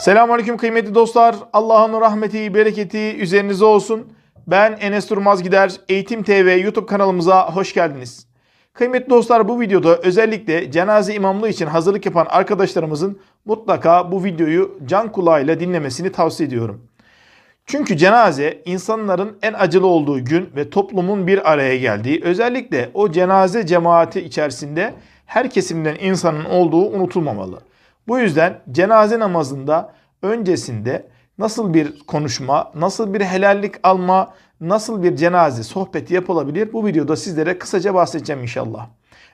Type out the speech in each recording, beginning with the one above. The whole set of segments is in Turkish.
Selamünaleyküm kıymetli dostlar. Allah'ın rahmeti, bereketi üzerinize olsun. Ben Enes Durmaz Gider. Eğitim TV YouTube kanalımıza hoş geldiniz. Kıymetli dostlar bu videoda özellikle cenaze imamlığı için hazırlık yapan arkadaşlarımızın mutlaka bu videoyu can kulağıyla dinlemesini tavsiye ediyorum. Çünkü cenaze insanların en acılı olduğu gün ve toplumun bir araya geldiği, özellikle o cenaze cemaati içerisinde her kesimden insanın olduğu unutulmamalı. Bu yüzden cenaze namazında öncesinde nasıl bir konuşma, nasıl bir helallik alma, nasıl bir cenaze sohbeti yapılabilir bu videoda sizlere kısaca bahsedeceğim inşallah.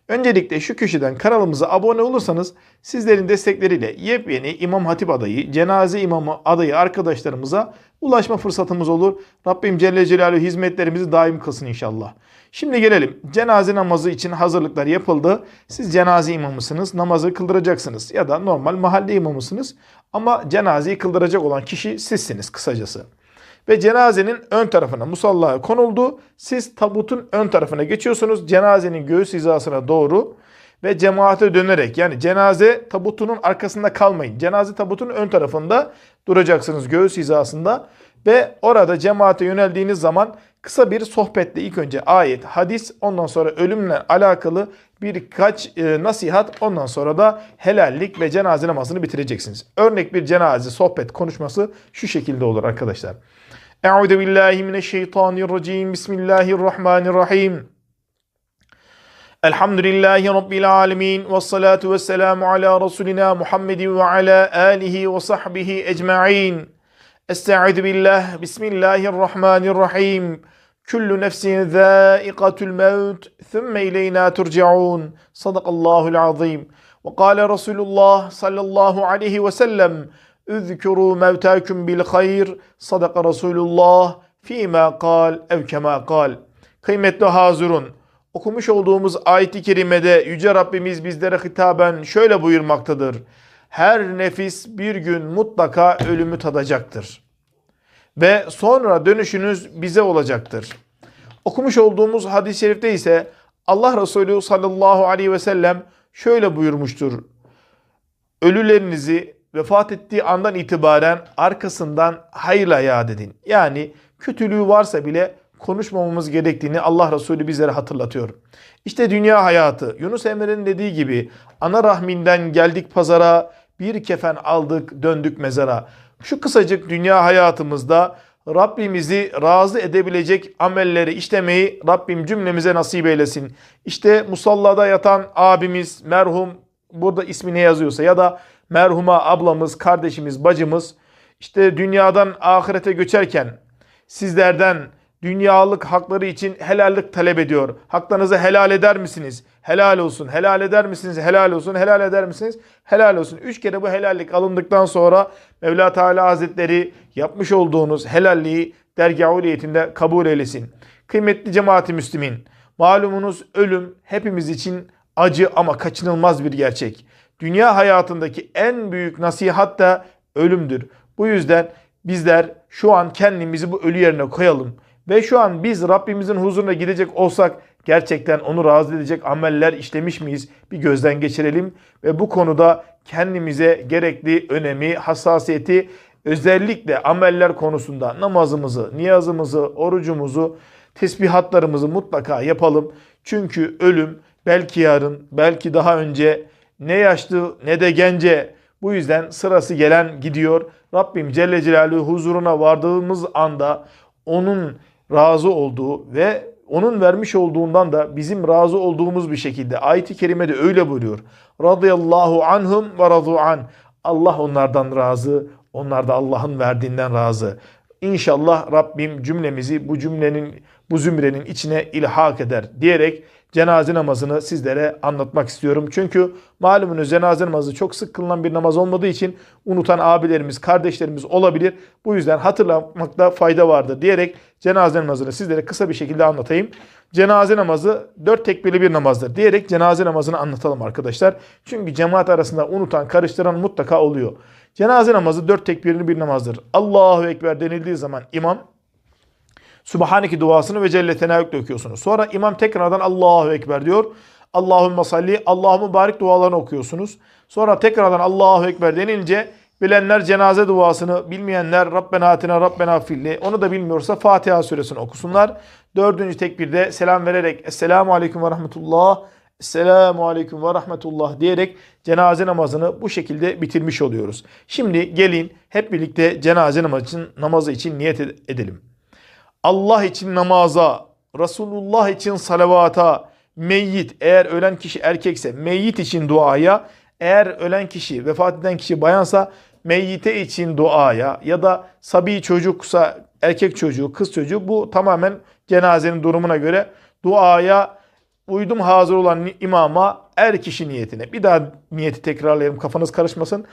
Öncelikle şu köşeden kanalımıza abone olursanız sizlerin destekleriyle yepyeni İmam Hatip adayı, cenaze imamı adayı arkadaşlarımıza ulaşma fırsatımız olur. Rabbim Celle Celaluhu hizmetlerimizi daim kılsın inşallah. Şimdi gelelim. Cenaze namazı için hazırlıklar yapıldı. Siz cenaze imamısınız, namazı kıldıracaksınız ya da normal mahalle imamısınız. Ama cenazeyi kıldıracak olan kişi sizsiniz kısacası ve cenazenin ön tarafına musallaya konuldu. Siz tabutun ön tarafına geçiyorsunuz. Cenazenin göğüs hizasına doğru ve cemaate dönerek yani cenaze tabutunun arkasında kalmayın. Cenaze tabutunun ön tarafında duracaksınız göğüs hizasında ve orada cemaate yöneldiğiniz zaman kısa bir sohbetle ilk önce ayet, hadis, ondan sonra ölümle alakalı birkaç e, nasihat, ondan sonra da helallik ve cenaze namazını bitireceksiniz. Örnek bir cenaze sohbet konuşması şu şekilde olur arkadaşlar. Euzu billahi mineşşeytanirracim. Bismillahirrahmanirrahim. Elhamdülillahi Rabbil alemin. Ve salatu ve selamu ala Resulina Muhammedin ve ala alihi ve sahbihi ecma'in. Estaizu billah. Bismillahirrahmanirrahim. Kullu nefsin zâikatul mevt. Thümme ileyna turcaun. Sadakallahul azim. Ve kâle Resulullah sallallahu aleyhi ve sellem. Üzkuru mevtâküm bil hayr. Sadaka Resulullah. Fîmâ kal ev kemâ kal. Kıymetli hazırun. Okumuş olduğumuz ayet-i kerimede Yüce Rabbimiz bizlere hitaben şöyle buyurmaktadır. Her nefis bir gün mutlaka ölümü tadacaktır. Ve sonra dönüşünüz bize olacaktır. Okumuş olduğumuz hadis-i şerifte ise Allah Resulü sallallahu aleyhi ve sellem şöyle buyurmuştur. Ölülerinizi vefat ettiği andan itibaren arkasından hayırla yad edin. Yani kötülüğü varsa bile konuşmamamız gerektiğini Allah Resulü bizlere hatırlatıyor. İşte dünya hayatı. Yunus Emre'nin dediği gibi ana rahminden geldik pazara, bir kefen aldık döndük mezara. Şu kısacık dünya hayatımızda Rabbimizi razı edebilecek amelleri işlemeyi Rabbim cümlemize nasip eylesin. İşte musallada yatan abimiz merhum burada ismi ne yazıyorsa ya da merhuma ablamız, kardeşimiz, bacımız işte dünyadan ahirete göçerken sizlerden dünyalık hakları için helallik talep ediyor. Haklarınızı helal eder misiniz? Helal olsun. Helal eder misiniz? Helal olsun. Helal eder misiniz? Helal olsun. Üç kere bu helallik alındıktan sonra Mevla Teala Hazretleri yapmış olduğunuz helalliği uliyetinde kabul eylesin. Kıymetli cemaati müslümin, malumunuz ölüm hepimiz için acı ama kaçınılmaz bir gerçek. Dünya hayatındaki en büyük nasihat da ölümdür. Bu yüzden bizler şu an kendimizi bu ölü yerine koyalım. Ve şu an biz Rabbimizin huzuruna gidecek olsak gerçekten onu razı edecek ameller işlemiş miyiz? Bir gözden geçirelim ve bu konuda kendimize gerekli önemi, hassasiyeti özellikle ameller konusunda namazımızı, niyazımızı, orucumuzu, tesbihatlarımızı mutlaka yapalım. Çünkü ölüm belki yarın, belki daha önce ne yaşlı ne de gence bu yüzden sırası gelen gidiyor. Rabbim Celle Celaluhu huzuruna vardığımız anda onun razı olduğu ve onun vermiş olduğundan da bizim razı olduğumuz bir şekilde ayet-i kerimede öyle buyuruyor. Radıyallahu anhum ve radu an. Allah onlardan razı, onlar da Allah'ın verdiğinden razı. İnşallah Rabbim cümlemizi bu cümlenin, bu zümrenin içine ilhak eder diyerek cenaze namazını sizlere anlatmak istiyorum. Çünkü malumunuz cenaze namazı çok sık kılınan bir namaz olmadığı için unutan abilerimiz, kardeşlerimiz olabilir. Bu yüzden hatırlamakta fayda vardır diyerek cenaze namazını sizlere kısa bir şekilde anlatayım. Cenaze namazı dört tekbirli bir namazdır diyerek cenaze namazını anlatalım arkadaşlar. Çünkü cemaat arasında unutan, karıştıran mutlaka oluyor. Cenaze namazı dört tekbirli bir namazdır. Allahu Ekber denildiği zaman imam Subhaneke duasını ve Celle Tenavük'le okuyorsunuz. Sonra imam tekrardan Allahu Ekber diyor. Allahümme salli, Allahümme barik dualarını okuyorsunuz. Sonra tekrardan Allahu Ekber denilince Bilenler cenaze duasını, bilmeyenler Rabbena atina Rabbena filli. Onu da bilmiyorsa Fatiha suresini okusunlar. Dördüncü tekbirde selam vererek Esselamu Aleyküm ve Rahmetullah, Esselamu Aleyküm ve Rahmetullah diyerek cenaze namazını bu şekilde bitirmiş oluyoruz. Şimdi gelin hep birlikte cenaze namazı için, namazı için niyet edelim. Allah için namaza, Resulullah için salavata, meyyit eğer ölen kişi erkekse meyyit için duaya, eğer ölen kişi vefat eden kişi bayansa meyyite için duaya ya da sabi çocuksa erkek çocuğu kız çocuğu bu tamamen cenazenin durumuna göre duaya uydum hazır olan imama er kişi niyetine. Bir daha niyeti tekrarlayalım kafanız karışmasın.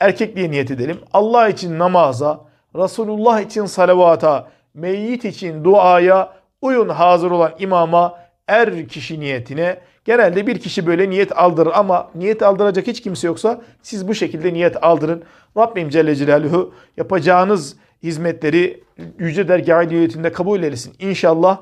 Erkek niyet edelim. Allah için namaza, Resulullah için salavata, meyyit için duaya uyun hazır olan imama er kişi niyetine. Genelde bir kişi böyle niyet aldırır ama niyet aldıracak hiç kimse yoksa siz bu şekilde niyet aldırın. Rabbim Celle Celaluhu yapacağınız hizmetleri Yüce Dergâh niyetinde kabul eylesin. İnşallah.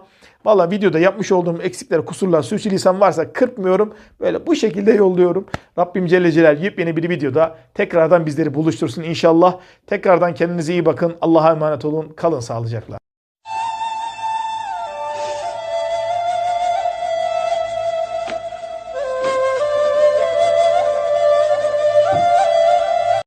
Valla videoda yapmış olduğum eksikler, kusurlar, sürçülisan varsa kırpmıyorum. Böyle bu şekilde yolluyorum. Rabbim Celle Celal yepyeni bir videoda tekrardan bizleri buluştursun inşallah. Tekrardan kendinize iyi bakın. Allah'a emanet olun. Kalın sağlıcakla.